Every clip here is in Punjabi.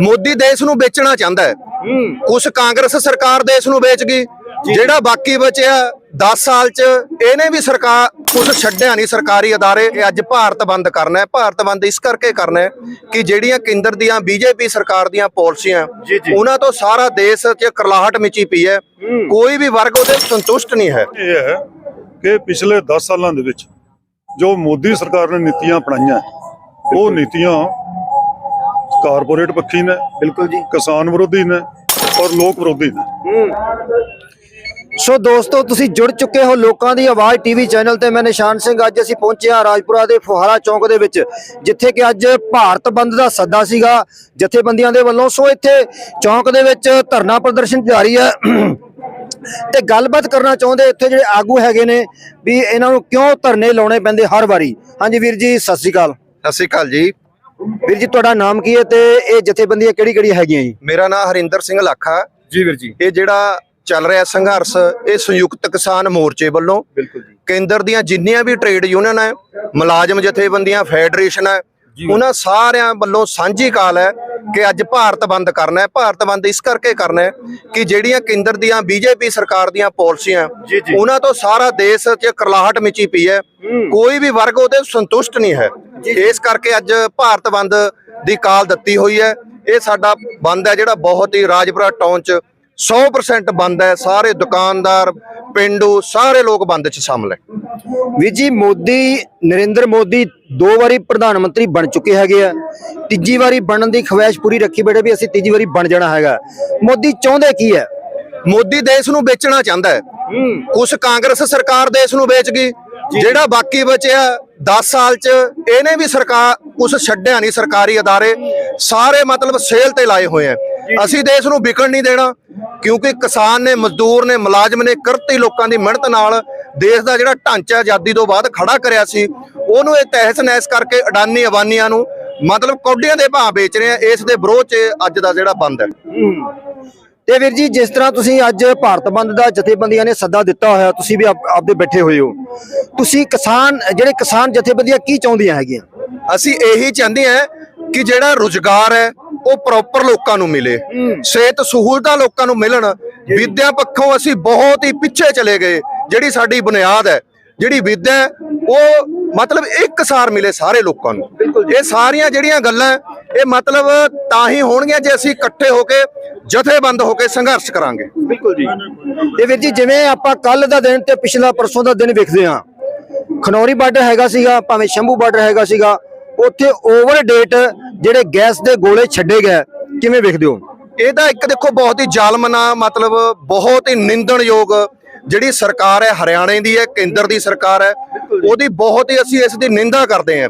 ਮੋਦੀ ਦੇਸ਼ ਨੂੰ ਵੇਚਣਾ ਚਾਹੁੰਦਾ ਹੈ। ਕੁਛ ਕਾਂਗਰਸ ਸਰਕਾਰ ਦੇਸ਼ ਨੂੰ ਵੇਚ ਗਈ। ਜਿਹੜਾ ਬਾਕੀ ਬਚਿਆ 10 ਸਾਲ ਚ ਇਹਨੇ ਵੀ ਸਰਕਾਰ ਕੁਝ ਛੱਡਿਆ ਨਹੀਂ ਸਰਕਾਰੀ ਅਦਾਰੇ। ਇਹ ਅੱਜ ਭਾਰਤ ਬੰਦ ਕਰਨਾ ਹੈ। ਭਾਰਤ ਬੰਦ ਇਸ ਕਰਕੇ ਕਰਨਾ ਹੈ ਕਿ ਜਿਹੜੀਆਂ ਕੇਂਦਰ ਦੀਆਂ ਬੀਜੇਪੀ ਸਰਕਾਰ ਦੀਆਂ ਪਾਲਿਸੀਆਂ। ਉਹਨਾਂ ਤੋਂ ਸਾਰਾ ਦੇਸ਼ 'ਚ ਕਰਲਾਹਟ ਮਚੀ ਪਈ ਹੈ। ਕੋਈ ਵੀ ਵਰਗ ਉਹਦੇ ਸੰਤੁਸ਼ਟ ਨਹੀਂ ਹੈ। ਇਹ ਹੈ ਕਿ ਪਿਛਲੇ 10 ਸਾਲਾਂ ਦੇ ਵਿੱਚ ਜੋ ਮੋਦੀ ਸਰਕਾਰ ਨੇ ਨੀਤੀਆਂ ਅਪਣਾਈਆਂ ਉਹ ਨੀਤੀਆਂ ਕਾਰਪੋਰੇਟ ਪੱਖੀ ਨੇ ਬਿਲਕੁਲ ਜੀ ਕਿਸਾਨ ਵਿਰੋਧੀ ਨੇ ਔਰ ਲੋਕ ਵਿਰੋਧੀ ਨੇ। ਸੋ ਦੋਸਤੋ ਤੁਸੀਂ ਜੁੜ ਚੁੱਕੇ ਹੋ ਲੋਕਾਂ ਦੀ ਆਵਾਜ਼ ਟੀਵੀ ਚੈਨਲ ਤੇ। ਮੈਂ ਨਿਸ਼ਾਨ ਸਿੰਘ ਅੱਜ ਅਸੀਂ ਪਹੁੰਚੇ ਹਾਂ ਰਾਜਪੁਰਾ ਦੇ ਫੁਹਾਰਾ ਚੌਂਕ ਦੇ ਵਿੱਚ ਜਿੱਥੇ ਕਿ ਅੱਜ ਭਾਰਤ ਬੰਦ ਦਾ ਸੱਦਾ ਸੀਗਾ ਜਥੇਬੰਦੀਆਂ ਦੇ ਵੱਲੋਂ। ਸੋ ਇੱਥੇ ਚੌਂਕ ਦੇ ਵਿੱਚ ਧਰਨਾ ਪ੍ਰਦਰਸ਼ਨ ਜਾਰੀ ਹੈ। ਤੇ ਗੱਲਬਾਤ ਕਰਨਾ ਚਾਹੁੰਦੇ ਇੱਥੇ ਜਿਹੜੇ ਆਗੂ ਹੈਗੇ ਨੇ ਵੀ ਇਹਨਾਂ ਨੂੰ ਕਿਉਂ ਧਰਨੇ ਲਾਉਣੇ ਪੈਂਦੇ ਹਰ ਵਾਰੀ? ਹਾਂਜੀ ਵੀਰ ਜੀ ਸਤਿ ਸ਼੍ਰੀ ਅਕਾਲ। ਸਤਿ ਸ਼੍ਰੀ ਅਕਾਲ ਜੀ। ਵੀਰ ਜੀ ਤੁਹਾਡਾ ਨਾਮ ਕੀ ਹੈ ਤੇ ਇਹ ਜਥੇਬੰਦੀਆਂ ਕਿਹੜੀ ਕਿਹੜੀ ਹੈਗੀਆਂ ਜੀ? ਮੇਰਾ ਨਾਮ ਹਰਿੰਦਰ ਸਿੰਘ ਲੱਖਾ। ਜੀ ਵੀਰ ਜੀ। ਇਹ ਜਿਹੜਾ ਚੱਲ ਰਿਹਾ ਸੰਘਰਸ਼ ਇਹ ਸੰਯੁਕਤ ਕਿਸਾਨ ਮੋਰਚੇ ਵੱਲੋਂ। ਬਿਲਕੁਲ ਜੀ। ਕੇਂਦਰ ਦੀਆਂ ਜਿੰਨੀਆਂ ਵੀ ਟ੍ਰੇਡ ਯੂਨੀਅਨ ਹੈ ਮੁਲਾਜ਼ਮ ਜਥੇਬੰਦੀਆਂ ਫੈਡਰੇਸ਼ਨ ਹੈ ਉਹਨਾਂ ਸਾਰਿਆਂ ਵੱਲੋਂ ਸਾਂਝੀ ਕਾਲ ਹੈ ਕਿ ਅੱਜ ਭਾਰਤ ਬੰਦ ਕਰਨਾ ਹੈ। ਭਾਰਤ ਬੰਦ ਇਸ ਕਰਕੇ ਕਰਨਾ ਹੈ ਕਿ ਜਿਹੜੀਆਂ ਕੇਂਦਰ ਦੀਆਂ ਬੀਜੇਪੀ ਸਰਕਾਰ ਦੀਆਂ ਪਾਲਿਸੀਆਂ। ਉਹਨਾਂ ਤੋਂ ਸਾਰਾ ਦੇਸ਼ 'ਚ ਕਰਲਾਹਟ ਮਚੀ ਪਈ ਹੈ। ਕੋਈ ਵੀ ਵਰਗ ਉਹਦੇ ਸੰਤੁਸ਼ਟ ਨਹੀਂ ਹੈ। ਇਸ ਕਰਕੇ ਅੱਜ ਭਾਰਤ ਬੰਦ ਦੀ ਕਾਲ ਦਿੱਤੀ ਹੋਈ ਹੈ। ਇਹ ਸਾਡਾ ਬੰਦ ਹੈ ਜਿਹੜਾ ਬਹੁਤ ਹੀ ਰਾਜਪੁਰਾ ਟਾਊਨ 'ਚ 100% ਬੰਦ ਹੈ। ਸਾਰੇ ਦੁਕਾਨਦਾਰ ਪਿੰਡੂ ਸਾਰੇ ਲੋਕ ਬੰਦ 'ਚ ਸ਼ਾਮਲ ਹੈ। ਵੀਰ ਜੀ ਮੋਦੀ ਨਰਿੰਦਰ ਮੋਦੀ ਦੋ ਵਾਰੀ ਪ੍ਰਧਾਨ ਮੰਤਰੀ ਬਣ ਚੁੱਕੇ ਹੈਗੇ ਆ। ਤੀਜੀ ਵਾਰੀ ਬਣਨ ਦੀ ਖਵਾਇਸ਼ ਪੂਰੀ ਰੱਖੀ ਬੈਠੇ ਵੀ ਅਸੀਂ ਤੀਜੀ ਵਾਰੀ ਬਣ ਜਾਣਾ ਹੈਗਾ। ਮੋਦੀ ਚਾਹੁੰਦੇ ਕੀ ਹੈ? ਮੋਦੀ ਦੇਸ਼ ਨੂੰ ਵੇਚਣਾ ਚਾਹੁੰਦਾ ਹੈ। ਕੁਛ ਕਾਂਗਰਸ ਸਰਕਾਰ ਦੇਸ਼ ਨੂੰ ਵੇਚ ਗਈ। ਜਿਹੜਾ ਬਾਕੀ ਬਚਿਆ 10 ਸਾਲ ਚ ਇਹਨੇ ਵੀ ਸਰਕਾਰ ਕੁਛ ਛੱਡਿਆ ਨਹੀਂ ਸਰਕਾਰੀ ਅਦਾਰੇ। ਸਾਰੇ ਮਤਲਬ ਸੇਲ ਤੇ ਲਾਏ ਹੋਏ ਆ। ਅਸੀਂ ਦੇਸ਼ ਨੂੰ ਵਿਕਣ ਨਹੀਂ ਦੇਣਾ ਕਿਉਂਕਿ ਕਿਸਾਨ ਨੇ ਮਜ਼ਦੂਰ ਨੇ ਮੁਲਾਜ਼ਮ ਨੇ ਕਿਰਤੀ ਲੋਕਾਂ ਦੀ ਮਿਹਨਤ ਨਾਲ ਦੇਸ਼ ਦਾ ਜਿਹੜਾ ਢਾਂਚਾ ਆਜ਼ਾਦੀ ਤੋਂ ਬਾਅਦ ਖੜਾ ਕਰਿਆ ਸੀ ਉਹਨੂੰ ਇਹ ਤਹਿਸ ਨਹਿਸ ਕਰਕੇ ਅਡਾਨੀ ਅਬਾਨੀਆਂ ਨੂੰ ਮਤਲਬ ਕੌਡੀਆਂ ਦੇ ਭਾਅ ਵੇਚ ਰਹੇ ਆ ਇਸ ਦੇ ਵਿਰੋਧ ਚ ਅੱਜ ਦਾ ਜਿਹੜਾ ਬੰਦ ਹੈ। ਤੇ ਵੀਰ ਜੀ ਜਿਸ ਤਰ੍ਹਾਂ ਤੁਸੀਂ ਅੱਜ ਭਾਰਤ ਬੰਦ ਦਾ ਜਥੇਬੰਦੀਆਂ ਨੇ ਸੱਦਾ ਦਿੱਤਾ ਹੋਇਆ ਤੁਸੀਂ ਵੀ ਆਪ- ਆਪਦੇ ਬੈਠੇ ਹੋਏ ਹੋ। ਤੁਸੀਂ ਕਿਸਾਨ ਜਿਹੜੇ ਕਿਸਾਨ ਜਥੇਬੰਦੀਆਂ ਕੀ ਚਾਹੁੰਦੀਆਂ ਹੈਗੀਆਂ? ਅਸੀਂ ਇਹੀ ਚਾਹੁੰਦੇ ਹਾਂ ਕਿ ਜਿਹੜਾ ਰੁਜ਼ਗਾਰ ਹੈ ਉਹ ਪ੍ਰੋਪਰ ਲੋਕਾਂ ਨੂੰ ਮਿਲੇ। ਸਿਹਤ ਸਹੂਲਤਾਂ ਲੋਕਾਂ ਨੂੰ ਮਿਲਣ। ਵਿਦਿਆ ਪੱਖੋਂ ਅਸੀਂ ਬਹੁਤ ਹੀ ਪਿੱਛੇ ਚਲੇ ਗਏ। ਜਿਹੜੀ ਸਾਡੀ ਬੁਨਿਆਦ ਹੈ ਜਿਹੜੀ ਵਿਦਿਆ ਉਹ ਮਤਲਬ ਇੱਕਸਾਰ ਮਿਲੇ ਸਾਰੇ ਲੋਕਾਂ ਨੂੰ। ਇਹ ਸਾਰੀਆਂ ਜਿਹੜੀਆਂ ਗੱਲਾਂ ਇਹ ਮਤਲਬ ਤਾਂ ਹੀ ਹੋਣਗੀਆਂ ਜੇ ਅਸੀਂ ਇਕੱਠੇ ਹੋ ਕੇ ਜਥੇਬੰਦ ਹੋ ਕੇ ਸੰਘਰਸ਼ ਕਰਾਂਗੇ। ਬਿਲਕੁਲ ਜੀ। ਤੇ ਵੀਰ ਜੀ ਜਿਵੇਂ ਆਪਾਂ ਕੱਲ ਦਾ ਦਿਨ ਤੇ ਪਿਛਲਾ ਪਰਸੋਂ ਦਾ ਦਿਨ ਵੇਖਦੇ ਹਾਂ ਖਨੌਰੀ ਬਾਰਡਰ ਹੈਗਾ ਸੀਗਾ ਭਾਵੇਂ ਸ਼ੰਭੂ ਬਾਰਡਰ ਹੈਗਾ ਸੀਗਾ ਉੱਥੇ ਓਵਰ ਡੇਟ ਜਿਹੜੇ ਗੈਸ ਦੇ ਗੋਲੇ ਛੱਡੇ ਗਏ ਕਿਵੇਂ ਵੇਖਦੇ ਹੋ? ਇਹ ਤਾਂ ਇੱਕ ਦੇਖੋ ਬਹੁਤ ਹੀ ਜ਼ਾਲਮਨਾ ਮਤਲਬ ਬਹੁਤ ਹੀ ਨਿੰਦਣਯੋਗ ਜਿਹੜੀ ਸਰਕਾਰ ਹੈ ਹਰਿਆਣੇ ਦੀ ਹੈ ਕੇਂਦਰ ਦੀ ਸਰਕਾਰ ਹੈ ਉਹਦੀ ਬਹੁਤ ਹੀ ਅਸੀਂ ਇਸ ਦੀ ਨਿੰਦਾ ਕਰਦੇ ਹਾਂ।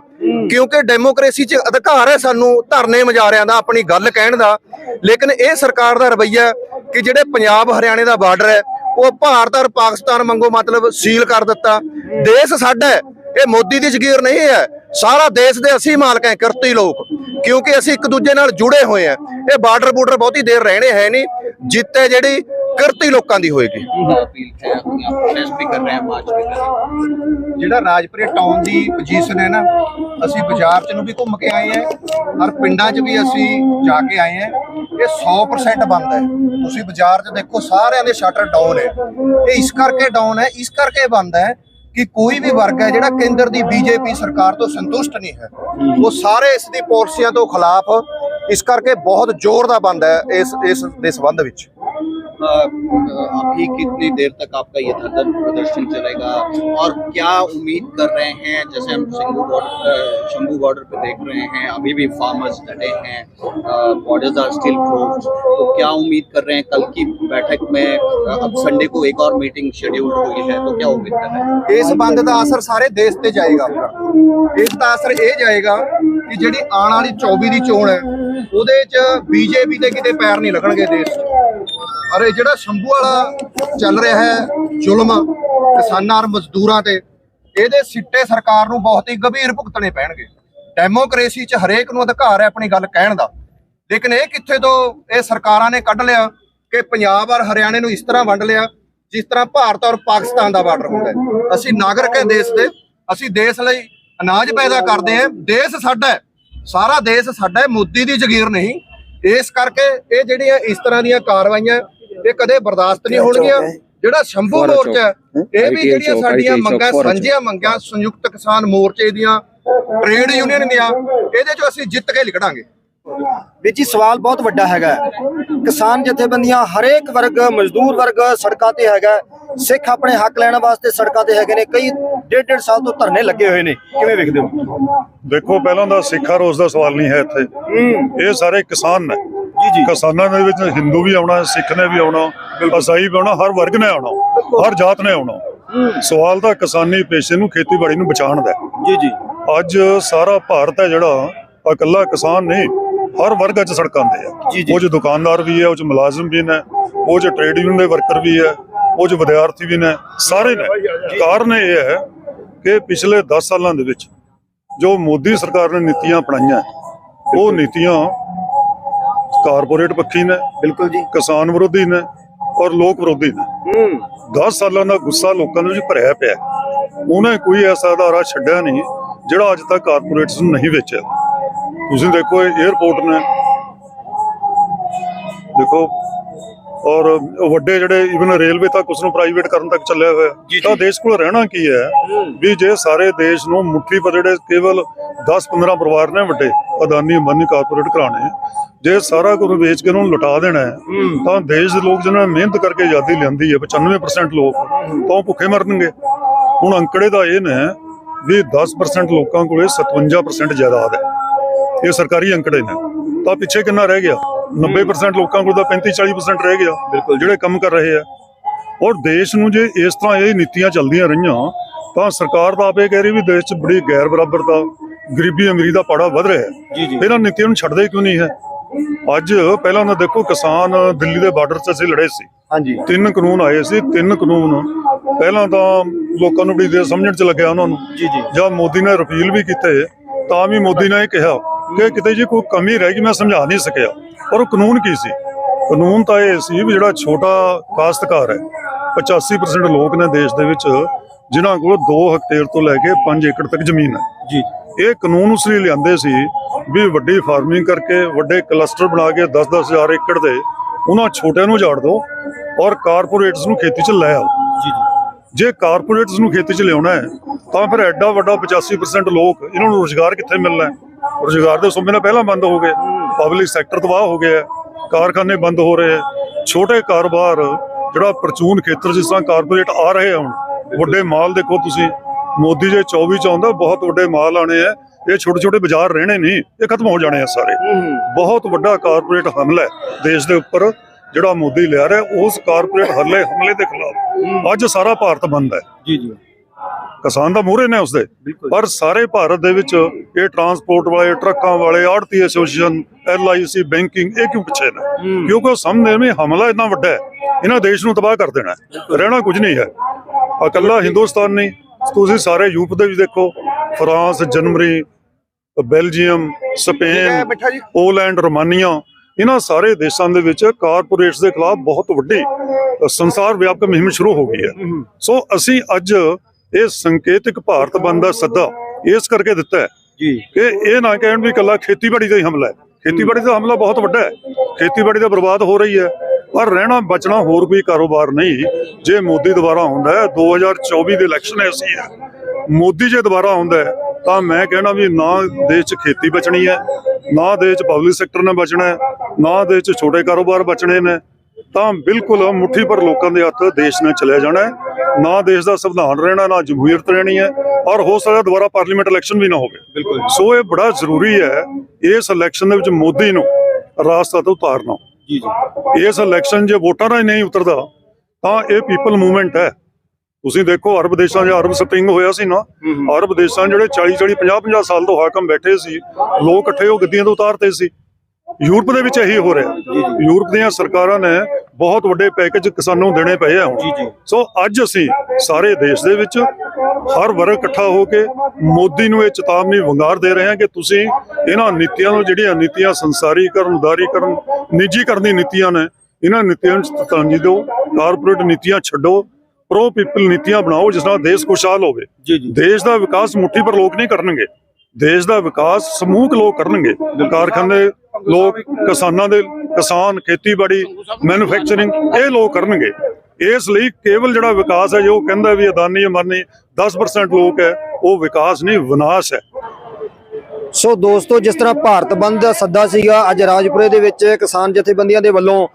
ਕਿਉਂਕਿ ਡੈਮੋਕ੍ਰੇਸੀ 'ਚ ਅਧਿਕਾਰ ਹੈ ਸਾਨੂੰ, ਧਰਨੇ ਮਜਾਰਿਆਂ ਦਾ, ਆਪਣੀ ਗੱਲ ਕਹਿਣ ਦਾ। ਲੇਕਿਨ ਇਹ ਸਰਕਾਰ ਦਾ ਰਵੱਈਆ ਕਿ ਜਿਹੜੇ ਪੰਜਾਬ ਹਰਿਆਣੇ ਦਾ ਬਾਰਡਰ ਹੈ, ਉਹ ਭਾਰਤ ਔਰ ਪਾਕਿਸਤਾਨ ਵਾਂਗੂ ਮਤਲਬ ਸੀਲ ਕਰ ਦਿੱਤਾ। ਦੇਸ਼ ਸਾਡਾ ਇਹ ਮੋਦੀ ਦੀ ਜ਼ਗੀਰ ਨਹੀਂ ਹੈ। ਸਾਰਾ ਦੇਸ਼ ਦੇ ਅਸੀਂ ਮਾਲਕ ਹੈ, ਕਿਰਤੀ ਲੋਕ। ਕਿਉਂਕਿ ਅਸੀਂ ਇੱਕ ਦੂਜੇ ਨਾਲ ਜੁੜੇ ਹੋਏ ਆ ਇਹ ਬਾਰਡਰ ਬੂਡਰ ਬਹੁਤੀ ਦੇਰ ਰਹਿਣੇ ਹੈ ਨਹੀਂ। ਜਿੱਤੇ ਜਿਹੜੀ ਕਿਰਤੀ ਲੋਕਾਂ ਦੀ ਹੋਏਗੀ। ਜਿਹੜਾ ਰਾਜਪੁਰੇ ਟਾਊਨ ਦੀ ਪੋਜੀਸ਼ਨ ਹੈ ਨਾ ਅਸੀਂ ਬਾਜ਼ਾਰ 'ਚ ਨੂੰ ਵੀ ਘੁੰਮ ਕੇ ਆਏ ਹਾਂ ਹਰ ਪਿੰਡਾਂ 'ਚ ਵੀ ਅਸੀਂ ਜਾ ਕੇ ਆਏ ਹਾਂ ਇਹ 100% ਬੰਦ ਹੈ। ਤੁਸੀਂ ਬਾਜ਼ਾਰ 'ਚ ਦੇਖੋ ਸਾਰਿਆਂ ਦੇ ਸ਼ਟਰ ਡਾਊਨ ਹੈ। ਇਹ ਇਸ ਕਰਕੇ ਡਾਊਨ ਹੈ ਇਸ ਕਰਕੇ ਬੰਦ ਹੈ ਕਿ ਕੋਈ ਵੀ ਵਰਗ ਹੈ ਜਿਹੜਾ ਕੇਂਦਰ ਦੀ ਬੀਜੇਪੀ ਸਰਕਾਰ ਤੋਂ ਸੰਤੁਸ਼ਟ ਨਹੀਂ ਹੈ ਉਹ ਸਾਰੇ ਇਸ ਦੀ ਪਾਲਿਸੀਆਂ ਤੋਂ ਖਿਲਾਫ ਇਸ ਕਰਕੇ ਬਹੁਤ ਜ਼ੋਰ ਦਾ ਬੰਦ ਹੈ ਇਸ ਇਸ ਦੇ ਸੰਬੰਧ ਵਿੱਚ। अभी कितनी देर तक आपका ये धरना प्रदर्शन चलेगा और क्या उम्मीद कर रहे हैं जैसे हम शंभू बॉर्डर शंभू बॉर्डर पे देख रहे हैं अभी भी फार्मर्स डटे हैं बॉर्डर्स आर स्टिल क्लोज्ड तो क्या उम्मीद कर रहे हैं कल की बैठक में अ, अब संडे को एक और मीटिंग शेड्यूल्ड हुई है तो क्या उम्मीद कर रहे हैं ਇਸ ਬੰਦ ਦਾ ਅਸਰ ਸਾਰੇ ਦੇਸ਼ ਤੇ ਜਾਏਗਾ ਇਸ ਦਾ ਅਸਰ ਇਹ ਜਾਏਗਾ ਕਿ ਜਿਹੜੀ ਆਉਣ ਵਾਲੀ 24 ਦੀ ਚੋਣ ਹੈ ਉਹਦੇ 'ਚ ਬੀਜੇਪੀ ਦੇ ਕਿਤੇ ਪੈਰ ਨਹੀਂ ਲੱਗਣਗੇ ਦੇਸ਼ 'ਚ ਔਰ ਇਹ ਜਿਹੜਾ ਸ਼ੰਭੂ ਵਾਲਾ ਚੱਲ ਰਿਹਾ ਹੈ ਜ਼ੁਲਮ ਕਿਸਾਨਾਂ ਔਰ ਮਜ਼ਦੂਰਾਂ ਤੇ, ਇਹਦੇ ਸਿੱਟੇ ਸਰਕਾਰ ਨੂੰ ਬਹੁਤ ਹੀ ਗੰਭੀਰ ਭੁਗਤਣੇ ਪੈਣਗੇ। ਡੈਮੋਕ੍ਰੇਸੀ 'ਚ ਹਰੇਕ ਨੂੰ ਅਧਿਕਾਰ ਹੈ ਆਪਣੀ ਗੱਲ ਕਹਿਣ ਦਾ। ਲੇਕਿਨ ਇਹ ਕਿੱਥੇ ਤੋਂ ਇਹ ਸਰਕਾਰਾਂ ਨੇ ਕੱਢ ਲਿਆ ਕਿ ਪੰਜਾਬ ਔਰ ਹਰਿਆਣੇ ਨੂੰ ਇਸ ਤਰ੍ਹਾਂ ਵੰਡ ਲਿਆ, ਜਿਸ ਤਰ੍ਹਾਂ ਭਾਰਤ ਔਰ ਪਾਕਿਸਤਾਨ ਦਾ ਬਾਰਡਰ ਹੁੰਦਾ ਹੈ। ਅਸੀਂ ਨਾਗਰਿਕ ਹੈ ਦੇਸ਼ ਦੇ, ਅਸੀਂ ਦੇਸ਼ ਲਈ ਅਨਾਜ ਪੈਦਾ ਕਰਦੇ ਹਾਂ, ਦੇਸ਼ ਸਾਡਾ ਸਾਰਾ ਦੇਸ਼ ਸਾਡਾ ਮੋਦੀ ਦੀ ਜ਼ਗੀਰ ਨਹੀਂ। ਇਸ ਕਰਕੇ ਇਹ ਜਿਹੜੀਆਂ ਇਸ ਤਰ੍ਹਾਂ ਦੀਆਂ ਕਾਰਵਾਈਆਂ ਇਹ ਕਦੇ ਬਰਦਾਸ਼ਤ ਨਹੀਂ ਹੋਣਗੀਆਂ। ਜਿਹੜਾ ਸ਼ੰਭੂ ਮੋਰਚਾ ਹੈ, ਇਹ ਵੀ ਜਿਹੜੀਆਂ ਸਾਡੀਆਂ ਮੰਗਾਂ ਸਾਂਝੀਆਂ ਮੰਗਾਂ ਸੰਯੁਕਤ ਕਿਸਾਨ ਮੋਰਚੇ ਦੀਆਂ ਟ੍ਰੇਡ ਯੂਨੀਅਨ ਦੀਆਂ ਇਹਦੇ ਚੋਂ ਅਸੀਂ ਜਿੱਤ ਕੇ ਨਿਕਲਾਂਗੇ। ਵੀਰ ਜੀ ਸਵਾਲ ਬਹੁਤ ਵੱਡਾ ਹੈਗਾ। ਕਿਸਾਨ ਜਥੇਬੰਦੀਆਂ ਹਰੇਕ ਵਰਗ ਮਜ਼ਦੂਰ ਵਰਗ ਸੜਕਾਂ ਤੇ ਹੈਗਾ। ਸਿੱਖ ਆਪਣੇ ਹੱਕ ਲੈਣ ਵਾਸਤੇ ਸੜਕਾਂ ਤੇ ਹੈਗੇ ਨੇ। ਕਈ ਡੇਢ ਡੇਢ ਸਾਲ ਤੋਂ ਧਰਨੇ ਲੱਗੇ ਹੋਏ ਨੇ। ਕਿਵੇਂ ਵੇਖਦੇ ਹੋ? ਦੇਖੋ ਪਹਿਲਾਂ ਦਾ ਸਿੱਖਾ ਰੋਜ਼ ਦਾ ਸਵਾਲ ਨਹੀਂ ਹੈ ਇੱਥੇ। ਇਹ ਸਾਰੇ ਕਿਸਾਨ ਨੇ। ਜੀ ਜੀ। ਕਿਸਾਨਾਂ ਦੇ ਵਿੱਚ ਹਿੰਦੂ ਵੀ ਆਉਣਾ ਸਿੱਖ ਨੇ ਵੀ ਆਉਣਾ ਈਸਾਈ ਵੀ ਆਉਣਾ ਹਰ ਵਰਗ ਨੇ ਆਉਣਾ ਹਰ ਜਾਤ ਨੇ ਆਉਣਾ। ਸਵਾਲ ਤਾਂ ਕਿਸਾਨੀ ਪੇਸ਼ੇ ਨੂੰ ਖੇਤੀਬਾੜੀ ਨੂੰ ਬਚਾਉਣ ਦਾ। ਜੀ ਜੀ। ਅੱਜ ਸਾਰਾ ਭਾਰਤ ਹੈ ਜਿਹੜਾ ਇਕੱਲਾ ਕਿਸਾਨ ਨਹੀਂ ਹਰ ਵਰਗ ਅੱਜ ਸੜਕਾਂ ਤੇ ਜੀ, ਜੀ। ਉਹ ਚ ਦੁਕਾਨਦਾਰ ਵੀ ਹੈ ਉਹ ਚ ਮੁਲਾਜ਼ਮ ਵੀ ਨੇ ਉਹ ਚ ਟ੍ਰੇਡ ਯੂਨੀਅਨ ਦੇ ਵਰਕਰ ਵੀ ਹੈ ਉਹ ਚ ਵਿਦਿਆਰਥੀ ਵੀ ਨੇ ਸਾਰੇ ਨੇ। ਕਾਰਨ ਇਹ ਹੈ ਕਿ ਪਿਛਲੇ 10 ਸਾਲਾਂ ਦੇ ਵਿੱਚ ਜੋ ਮੋਦੀ ਸਰਕਾਰ ਨੇ ਨੀਤੀਆਂ ਅਪਣਾਈਆਂ ਉਹ ਨੀਤੀਆਂ ਕਾਰਪੋਰੇਟ ਪੱਖੀ ਨੇ ਬਿਲਕੁਲ ਜੀ। ਕਿਸਾਨ ਵਿਰੋਧੀ ਨੇ ਔਰ ਲੋਕ ਵਿਰੋਧੀ ਨੇ। ਹੂੰ। 10 ਸਾਲਾਂ ਦਾ ਗੁੱਸਾ ਲੋਕਾਂ ਦੇ ਵਿੱਚ ਭਰਿਆ ਪਿਆ। ਉਹਨੇ ਕੋਈ ਐਸਾ ਅਦਾਰਾ ਛੱਡਿਆ ਨਹੀਂ ਜਿਹੜਾ ਅੱਜ ਤੱਕ ਕਾਰਪੋਰੇਟਸ ਨੂੰ ਨਹੀਂ ਵੇਚਿਆ। ਤੁਸੀਂ ਦੇਖੋ 에ਅਰਪੋਰਟ ਨੇ। ਦੇਖੋ ਔਰ ਵੱਡੇ ਜਿਹੜੇ ਇਵਨ ਰੇਲਵੇ ਤੱਕ ਉਸ ਨੂੰ ਪ੍ਰਾਈਵੇਟ ਕਰਨ ਤੱਕ ਚੱਲਿਆ ਹੋਇਆ। ਤਾਂ ਦੇਸ਼ ਕੋਲ ਰਹਿਣਾ ਕੀ ਹੈ? ਵੀ ਜੇ ਸਾਰੇ ਦੇਸ਼ ਨੂੰ ਮੁੱਠੀ ਪਰ ਜਿਹੜੇ ਕੇਵਲ 10-15 ਪਰਿਵਾਰ ਨੇ ਵੱਡੇ ਅਦਾਨੀ ਅੰਬਾਨੀ ਕਾਰਪੋਰੇਟ ਘਰਾਣੇ ਜੇ ਸਾਰਾ ਕੁਝ ਵੇਚ ਕੇ ਉਹਨਾਂ ਲੁਟਾ ਦੇਣਾ ਹੈ ਤਾਂ ਦੇਸ਼ ਦੇ ਲੋਕ ਜਿਹਨਾਂ ਨੇ ਮਿਹਨਤ ਕਰਕੇ ਆਜ਼ਾਦੀ ਲਿਆਂਦੀ ਹੈ 95% ਲੋਕ ਤਾਂ ਉਹ ਭੁੱਖੇ ਮਰਨਗੇ। ਹੁਣ ਅੰਕੜੇ ਦਾ ਇਹ ਨੇ ਵੀ 10% ਲੋਕਾਂ ਕੋਲੇ 57% ਜਾਇਦਾਦ ਹੈ। ਇਹ ਸਰਕਾਰੀ ਅੰਕੜੇ ਨੇ। ਤਾਂ ਪਿੱਛੇ ਕਿੰਨਾ ਰਹਿ ਗਿਆ? 90% ਲੋਕਾਂ ਕੋਲ ਤਾਂ 35-40% ਰਹਿ ਗਿਆ ਬਿਲਕੁਲ ਜਿਹੜੇ ਕੰਮ ਕਰ ਰਹੇ ਆ। ਔਰ ਦੇਸ਼ ਨੂੰ ਜੇ ਇਸ ਤਰ੍ਹਾਂ ਇਹ ਨੀਤੀਆਂ ਚੱਲਦੀਆਂ ਰਹੀਆਂ ਤਾਂ ਸਰਕਾਰ ਤਾਂ ਆਪੇ ਕਹਿ ਰਹੀ ਵੀ ਦੇਸ਼ 'ਚ ਬੜੀ ਗੈਰ ਬਰਾਬਰਤਾ ਗਰੀਬੀ ਅਮੀਰੀ ਦਾ ਪਾੜਾ ਵਧ ਰਿਹਾ ਹੈ। ਇਹਨਾਂ ਨੀਤੀਆਂ ਨੂੰ ਛੱਡਦੇ ਕਿਉਂ ਨਹੀਂ ਹੈ? ਅੱਜ ਪਹਿਲਾਂ ਤਾਂ ਦੇਖੋ ਕਿਸਾਨ ਦਿੱਲੀ ਦੇ ਬਾਰਡਰ 'ਚ ਅਸੀਂ ਲੜੇ ਸੀ। ਹਾਂਜੀ। ਤਿੰਨ ਕਾਨੂੰਨ ਆਏ ਸੀ ਤਿੰਨ ਕਾਨੂੰਨ। ਪਹਿਲਾਂ ਤਾਂ ਲੋਕਾਂ ਨੂੰ ਬੜੀ ਦੇਰ ਸਮਝਣ 'ਚ ਲੱਗਿਆ ਉਹਨਾਂ ਨੂੰ। ਜੀ ਜੀ। ਜਦ ਮੋਦੀ ਨੇ ਰਿਪੀਲ ਵੀ ਕੀਤੇ ਤਾਂ ਵੀ ਮੋਦੀ ਨੇ ਇਹ ਕਿਹਾ ਕਿ ਕਿਤੇ ਜੇ ਕੋਈ ਕਮੀ ਰਹਿ ਗਈ ਮੈਂ ਸਮਝਾ ਨਹੀਂ ਸਕਿਆ। ਪਰ ਉਹ ਕਾਨੂੰਨ ਕੀ ਸੀ? ਕਾਨੂੰਨ ਤਾਂ ਇਹ ਸੀ ਵੀ ਜਿਹੜਾ ਛੋਟਾ ਕਾਸ਼ਤਕਾਰ ਹੈ 85% ਲੋਕ ਨੇ ਦੇਸ਼ ਦੇ ਵਿੱਚ ਜਿਨ੍ਹਾਂ ਕੋਲ 2 ਹੈਕਟੇਅਰ ਤੋਂ ਲੈ ਕੇ 5 ਏਕੜ ਤੱਕ ਜ਼ਮੀਨ ਹੈ। ਜੀ। ਇਹ ਕਾਨੂੰਨ ਉਸ ਲਈ ਲਿਆਂਦੇ ਸੀ ਵੀ ਵੱਡੀ ਫਾਰਮਿੰਗ ਕਰਕੇ ਵੱਡੇ ਕਲਸਟਰ ਬਣਾ ਕੇ 10-10 ਹਜ਼ਾਰ ਏਕੜ ਦੇ ਉਹਨਾਂ ਛੋਟਿਆਂ ਨੂੰ ਉਜਾੜ ਦਿਓ ਔਰ ਕਾਰਪੋਰੇਟਸ ਨੂੰ ਖੇਤੀ 'ਚ ਲੈ ਆਓ। ਜੀ ਜੀ। ਜੇ ਕਾਰਪੋਰੇਟਸ ਨੂੰ ਖੇਤੀ 'ਚ ਲਿਆਉਣਾ ਹੈ ਤਾਂ ਫਿਰ ਐਡਾ ਵੱਡਾ 85% ਲੋਕ ਇਹਨਾਂ ਨੂੰ ਰੋਜ਼ਗਾਰ ਕਿੱਥੇ ਮਿਲਣਾ ਹੈ? ਰੋਜ਼ਗਾਰ ਦੇ ਸੁਮੇ ਨਾਲ ਪਹਿਲਾਂ ਬੰਦ ਹੋ ਗਏ। ਪਬਲਿਕ ਸੈਕਟਰ ਤਬਾਹ ਹੋ ਗਿਆ ਹੈ, ਕਾਰਖਾਨੇ ਬੰਦ ਹੋ ਰਹੇ ਹੈ ਛੋਟੇ ਕਾਰੋਬਾਰ ਜਿਹੜਾ ਪ੍ਰਚੂਨ ਖੇਤਰ ਜਿਸ ਤਰ੍ਹਾਂ ਕਾਰਪੋਰੇਟ ਆ ਰਹੇ ਹੁਣ ਵੱਡੇ ਮਾਲ ਦੇਖੋ ਤੁਸੀਂ ਮੋਦੀ ਜੇ 24 ਚ ਆਉਂਦਾ ਬਹੁਤ ਵੱਡੇ ਮਾਲ ਆਣੇ ਆ ਇਹ ਛੋਟੇ ਛੋਟੇ ਬਾਜ਼ਾਰ ਰਹਿਣੇ ਨਹੀਂ ਇਹ ਖਤਮ ਹੋ ਜਾਣੇ ਆ ਸਾਰੇ। ਬਹੁਤ ਵੱਡਾ ਕਾਰਪੋਰੇਟ ਹਮਲਾ ਹੈ ਦੇਸ਼ ਦੇ ਉੱਪਰ ਜਿਹੜਾ ਮੋਦੀ ਲਿਆ ਰਿਹਾ ਉਸ ਕਾਰਪੋਰੇਟ ਹਮਲੇ ਹਮਲੇ ਦੇ ਖਿਲਾਫ ਅੱਜ ਸਾਰਾ ਭਾਰਤ ਬੰਦ ਹੈ। ਜੀ ਜੀ। ਕਿਸਾਨ ਤਾਂ ਮੂਹਰੇ ਨੇ ਉਸਦੇ। ਪਰ ਸਾਰੇ ਭਾਰਤ ਦੇ ਵਿੱਚ ਇਹ ਟਰਾਂਸਪੋਰਟ ਵਾਲੇ ਟਰੱਕਾਂ ਵਾਲੇ ਆੜਤੀ ਐਸੋਸੀਏਸ਼ਨ ਐਲਆਈਸੀ ਬੈਂਕਿੰਗ ਇਹ ਕਿਉਂ ਪਿੱਛੇ ਨੇ? ਕਿਉਂਕਿ ਉਹ ਸਮਝਦੇ ਨੇ ਹਮਲਾ ਇੰਨਾ ਵੱਡਾ ਹੈ ਇਹਨਾਂ ਦੇਸ਼ ਨੂੰ ਤਬਾਹ ਕਰ ਦੇਣਾ ਰਹਿਣਾ ਕੁਝ ਨਹੀਂ ਹੈ। ਇਕੱਲਾ ਹਿੰਦੁਸਤਾਨ ਨਹੀਂ ਤੁਸੀਂ ਸਾਰੇ ਯੂਰਪ ਦੇ ਵੀ ਦੇਖੋ France Germany Belgium Spain Poland Romania ਇਹਨਾਂ ਸਾਰੇ ਦੇਸ਼ਾਂ ਦੇ ਵਿੱਚ ਕਾਰਪੋਰੇਟਸ ਦੇ ਖਿਲਾਫ ਬਹੁਤ ਵੱਡੀ ਸੰਸਾਰ ਵਿਆਪਕ ਮੁਹਿੰਮ ਸ਼ੁਰੂ ਹੋ ਗਈ ਹੈ। ਸੋ ਅਸੀਂ ਅੱਜ ਇਹ ਸੰਕੇਤਿਕ ਭਾਰਤ ਬੰਦ ਦਾ ਸੱਦਾ ਇਸ ਕਰਕੇ ਦਿੱਤਾ ਹੈ ਜੀ। ਕਿ ਇਹ ਨਾ ਕਹਿਣ ਵੀ ਇਕੱਲਾ ਖੇਤੀਬਾੜੀ ਦਾ ਹੀ ਹਮਲਾ ਹੈ। ਖੇਤੀਬਾੜੀ ਦਾ ਹਮਲਾ ਬਹੁਤ ਵੱਡਾ ਹੈ। ਖੇਤੀਬਾੜੀ ਦਾ ਬਰਬਾਦ ਹੋ ਰਹੀ ਹੈ। ਪਰ ਰਹਿਣਾ ਬਚਣਾ ਹੋਰ ਕੋਈ ਕਾਰੋਬਾਰ ਨਹੀਂ। ਜੇ ਮੋਦੀ ਦੁਬਾਰਾ ਆਉਂਦਾ ਹੈ 2024 ਦੇ ਇਲੈਕਸ਼ਨ ਐਸੀ ਹੈ ਮੋਦੀ ਜੇ ਦੁਬਾਰਾ ਆਉਂਦਾ ਹੈ ਤਾਂ ਮੈਂ ਕਹਿਣਾ ਵੀ ਨਾ ਦੇਸ਼ 'ਚ ਖੇਤੀ ਬਚਣੀ ਹੈ ਨਾ ਦੇਸ਼ 'ਚ ਪਬਲਿਕ ਸੈਕਟਰ ਨੇ ਬਚਣਾ ਹੈ ਨਾ ਦੇਸ਼ 'ਚ ਛੋਟੇ ਕਾਰੋਬਾਰ ਬਚਣੇ ਨੇ। ਤਾਂ ਬਿਲਕੁਲ ਮੁੱਠੀ ਪਰ ਲੋਕਾਂ ਦੇ ਹੱਥ ਦੇਸ਼ ਨੇ ਚਲਿਆ ਜਾਣਾ ਹੈ। ਨਾ ਦੇਸ਼ ਦਾ ਸੰਵਿਧਾਨ ਰਹਿਣਾ ਨਾ ਜਮਹੂਰੀਅਤ ਰਹਿਣੀ ਹੈ ਔਰ ਹੋ ਸਕਦਾ ਦੁਬਾਰਾ ਪਾਰਲੀਮੈਂਟ ਇਲੈਕਸ਼ਨ ਵੀ ਨਾ ਹੋਵੇ। ਬਿਲਕੁਲ। ਸੋ ਇਹ ਬੜਾ ਜ਼ਰੂਰੀ ਹੈ ਇਸ ਇਲੈਕਸ਼ਨ ਦੇ ਵਿੱਚ ਮੋਦੀ ਨੂੰ ਰਾਸਤਾ ਤੋਂ ਉਤਾਰਨਾ। ਜੀ ਜੀ। ਇਸ ਇਲੈਕਸ਼ਨ ਜੇ ਵੋਟਾਂ ਨਾਲ ਨਹੀਂ ਉਤਰਦਾ ਤਾਂ ਇਹ ਪੀਪਲ ਮੂਵਮੈਂਟ ਹੈ। ਤੁਸੀਂ ਦੇਖੋ ਅਰਬ ਦੇਸ਼ਾਂ 'ਚ ਅਰਬ ਸਪਰਿੰਗ ਹੋਇਆ ਸੀ ਨਾ। ਅਰਬ ਦੇਸ਼ਾਂ ਜਿਹੜੇ 40 40 50 50 ਸਾਲ ਤੋਂ ਹਾਕਮ ਬੈਠੇ ਸੀ ਲੋਕ ਇਕੱਠੇ ਹੋ ਗੱਦੀਆਂ ਤੋਂ ਉਤਾਰਦੇ ਸੀ। ਯੂਰਪ ਦੇ ਵਿੱਚ ਇਹੀ ਹੋ ਰਿਹਾ। ਯੂਰਪ ਦੀਆਂ ਸਰਕਾਰਾਂ ਨੇ ਬਹੁਤ ਵੱਡੇ ਪੈਕੇਜ ਕਿਸਾਨਾਂ ਨੂੰ ਦੇਣੇ ਪਏ ਆ ਹੁਣ। ਸੋ ਅੱਜ ਅਸੀਂ ਸਾਰੇ ਦੇਸ਼ ਦੇ ਵਿੱਚ ਹਰ ਵਰਗ ਇਕੱਠਾ ਹੋ ਕੇ ਮੋਦੀ ਨੂੰ ਇਹ ਚੇਤਾਵਨੀ ਵੰਗਾਰ ਦੇ ਰਹੇ ਹਾਂ ਕਿ ਤੁਸੀਂ ਇਹਨਾਂ ਨੀਤੀਆਂ ਨੂੰ ਜਿਹੜੀਆਂ ਨੀਤੀਆਂ ਸੰਸਾਰੀਕਰਨ ਉਦਾਰੀਕਰਨ ਨਿੱਜੀਕਰਨ ਦੀ ਨੀਤੀਆਂ ਨੇ ਇਹਨਾਂ ਨੀਤੀਆਂ ਨੂੰ ਚੇਤਾਵਨੀ ਦਿਓ ਕਾਰਪੋਰੇਟ ਨੀਤੀਆਂ ਛੱਡੋ ਪ੍ਰੋ ਪੀਪਲ ਨੀਤੀਆਂ ਬਣਾਓ ਜਿਸ ਨਾਲ ਦੇਸ਼ ਖੁਸ਼ਹਾਲ ਹੋਵੇ। ਦੇਸ਼ ਦਾ ਵਿਕਾਸ ਮੁੱਠੀ ਪਰ ਲੋਕ ਨਹੀਂ ਕਰਨਗੇ। ਦੇਸ਼ ਦਾ ਵਿਕਾਸ ਸਮੂਹਕ ਲੋਕ ਕਰਨਗੇ। ਕਾਰਖਾਨੇ ਲੋਕ ਕਿਸਾਨਾਂ ਦੇ ਕਿਸਾਨ ਖੇਤੀਬਾੜੀ ਮੈਨੂਫੈਕਚਰਿੰਗ ਇਹ ਲੋਕ ਕਰਨਗੇ। ਇਸ ਲਈ ਕੇਵਲ ਜਿਹੜਾ ਵਿਕਾਸ ਹੈ ਜੋ ਕਹਿੰਦਾ ਵੀ ਅਦਾਨੀ ਅਮਾਨੀ 10% ਲੋਕ ਹੈ ਉਹ ਵਿਕਾਸ ਨਹੀਂ ਵਿਨਾਸ਼ ਹੈ। ਸੋ ਦੋਸਤੋ ਜਿਸ ਤਰ੍ਹਾਂ ਭਾਰਤ ਬੰਦ ਦਾ ਸੱਦਾ ਸੀਗਾ ਅੱਜ ਰਾਜਪੁਰੇ ਦੇ ਵਿੱਚ ਕਿਸਾਨ ਜਥੇਬੰਦੀਆਂ ਦੇ ਵੱਲੋਂ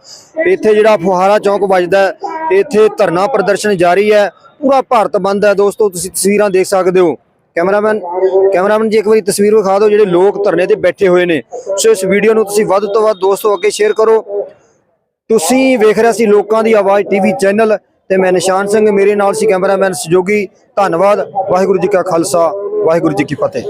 ਇੱਥੇ ਜਿਹੜਾ ਫੁਹਾਰਾ ਚੌਕ ਵੱਜਦਾ ਇੱਥੇ ਧਰਨਾ ਪ੍ਰਦਰਸ਼ਨ ਜਾਰੀ ਹੈ। ਪੂਰਾ ਭਾਰਤ ਬੰਦ ਹੈ। ਦੋਸਤੋ ਤੁਸੀਂ ਤਸਵੀਰਾਂ ਦੇਖ ਸਕਦੇ ਹੋ। ਕੈਮਰਾਮੈਨ ਕੈਮਰਾਮੈਨ ਜੀ, ਇੱਕ ਵਾਰੀ ਤਸਵੀਰ ਵਿਖਾ ਦਿਓ ਜਿਹੜੇ ਲੋਕ ਧਰਨੇ ਤੇ ਬੈਠੇ ਹੋਏ ਨੇ। ਸੋ ਇਸ ਵੀਡੀਓ ਨੂੰ ਤੁਸੀਂ ਵੱਧ ਤੋਂ ਵੱਧ ਦੋਸਤੋ ਅੱਗੇ ਸ਼ੇਅਰ ਕਰੋ। ਤੁਸੀਂ ਵੇਖ ਰਿਹਾ ਸੀ ਲੋਕਾਂ ਦੀ ਆਵਾਜ਼ ਟੀਵੀ ਚੈਨਲ ਤੇ ਮੈਂ ਨਿਸ਼ਾਨ ਸਿੰਘ, ਮੇਰੇ ਨਾਲ ਸੀ ਕੈਮਰਾਮੈਨ ਸਹਿਯੋਗੀ ਧੰਨਵਾਦ, ਵਾਹਿਗੁਰੂ ਜੀ ਕਾ ਖਾਲਸਾ, ਵਾਹਿਗੁਰੂ ਜੀ ਕੀ ਫਤਿਹ।